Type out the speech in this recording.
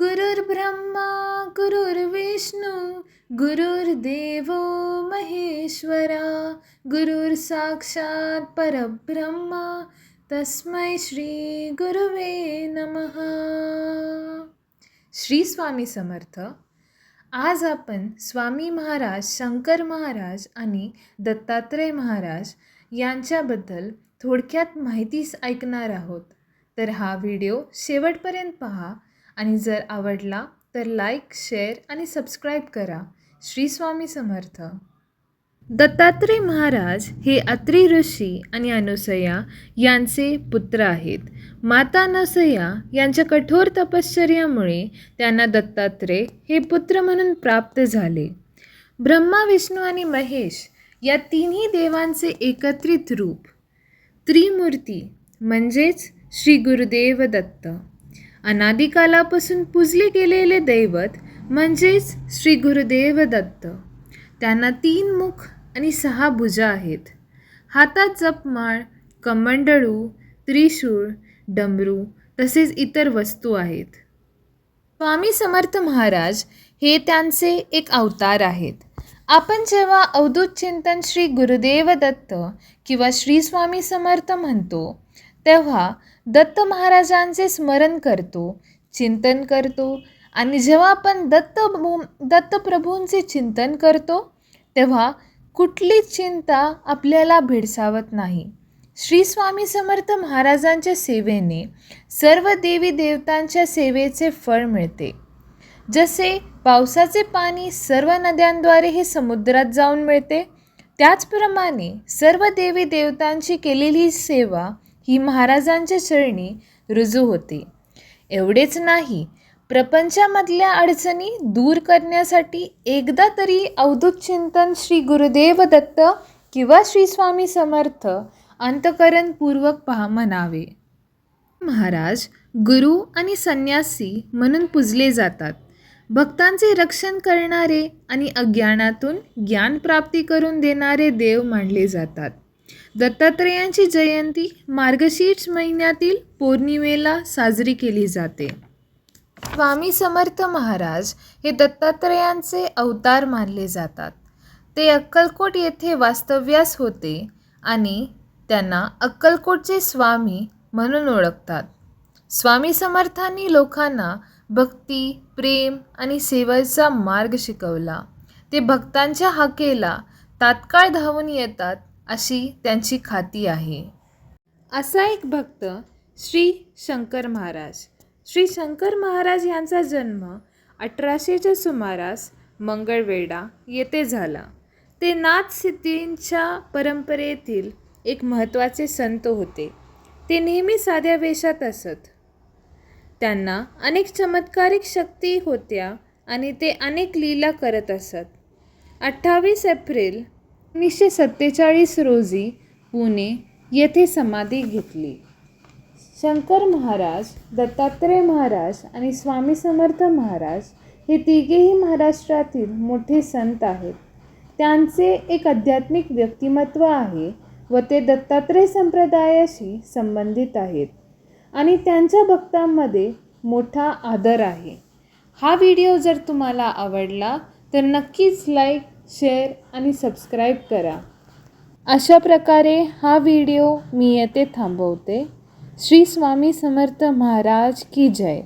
गुरुर्ब्रह्मा गुरुर्विष्णू गुरुर्देवो महेश्वरा गुरुर साक्षात परब्रह्मा तस्मै श्री गुरुवे नमः। श्री स्वामी समर्थ आज आपण स्वामी महाराज शंकर महाराज आणि दत्तात्रय महाराज यांच्याबद्दल थोडक्यात माहितीच ऐकणार आहोत. तर हा व्हिडिओ शेवटपर्यंत पहा. आणि जर आवडला तर लाईक शेअर आणि सबस्क्राईब करा. श्री स्वामी समर्थ. दत्तात्रय महाराज हे अत्री ऋषी आणि अनुसया यांचे पुत्र आहेत. माता अनसया यांच्या कठोर तपश्चर्यामुळे त्यांना दत्तात्रय हे पुत्र म्हणून प्राप्त झाले. ब्रह्मा विष्णू आणि महेश या तिन्ही देवांचे एकत्रित रूप. त्रिमूर्ती म्हणजेच श्री गुरुदेव दत्त. अनादिकालापासून पूजले गेलेले दैवत म्हणजेच श्री गुरुदेव दत्त त्यांना तीन मुख आणि सहा भुजा आहेत. हातात जपमाळ कमंडळू त्रिशूळ डमरू तसेच इतर वस्तू आहेत. स्वामी समर्थ महाराज हे त्यांचे एक अवतार आहेत. आपण जेव्हा अवधूत चिंतन श्री गुरुदेव दत्त किंवा श्री स्वामी समर्थ म्हणतो तेव्हा दत्त महाराजांचे स्मरण करतो चिंतन करतो आणि जेव्हा आपण दत्त दत्तप्रभूंचे चिंतन करतो तेव्हा कुठलीच चिंता आपल्याला भेडसावत नाही. श्री स्वामी समर्थ महाराजांच्या सेवेने सर्व देवी देवतांच्या सेवेचे फळ मिळते. जसे पावसाचे पाणी सर्व नद्यांद्वारे हे समुद्रात जाऊन मिळते त्याचप्रमाणे सर्व देवी देवतांची केलेली सेवा ही महाराजांच्या चरणी रुजू होते. एवढेच नाही प्रपंचामधल्या अडचणी दूर करण्यासाठी एकदा तरी अवधूत चिंतन श्री गुरुदेव दत्त किंवा श्री स्वामी समर्थ अंतकरणपूर्वक पहा म्हणावे. महाराज गुरु आणि संन्यासी म्हणून पूजले जातात. भक्तांचे रक्षण करणारे आणि अज्ञानातून ज्ञान प्राप्ती करून देणारे देव मानले जातात. दत्तात्रेयांची जयंती मार्गशीर्ष महिन्यातील पौर्णिमेला साजरी केली जाते. स्वामी समर्थ महाराज हे दत्तात्रेयांचे अवतार मानले जातात. ते अक्कलकोट येथे वास्तव्यास होते आणि त्यांना अक्कलकोटचे स्वामी म्हणून ओळखतात. स्वामी समर्थांनी लोकांना भक्ती प्रेम आणि सेवेचा मार्ग शिकवला. ते भक्तांच्या हाकेला तात्काळ धावून येतात अशी त्यांची खाती आहे. असा एक भक्त श्री शंकर महाराज. श्री शंकर महाराज यांचा जन्म अठराशेच्या सुमारास मंगळवेढा येथे झाला. ते नाथ सिद्धींच्या परंपरेतील एक महत्त्वाचे संत होते. ते नेहमी साध्या वेशात असत. त्यांना अनेक चमत्कारिक शक्ती होत्या आणि ते अनेक लीला करत असत. अठ्ठावीस एप्रिल एकोणीसशे सत्तेचाळीस रोजी पुणे येथे समाधी घेतली. शंकर महाराज दत्तात्रय महाराज आणि स्वामी समर्थ महाराज हे तिघेही महाराष्ट्रातील मोठे संत आहेत. त्यांचे एक आध्यात्मिक व्यक्तिमत्व आहे व ते दत्तात्रय संप्रदायाशी संबंधित आहेत आणि त्यांच्या भक्तांमध्ये मोठा आदर आहे. हा व्हिडिओ जर तुम्हाला आवडला तर नक्कीच लाईक शेअर आणि सबस्क्राईब करा. अशा प्रकारे हा व्हिडिओ मी येथे थांबवते. श्री स्वामी समर्थ महाराज की जय.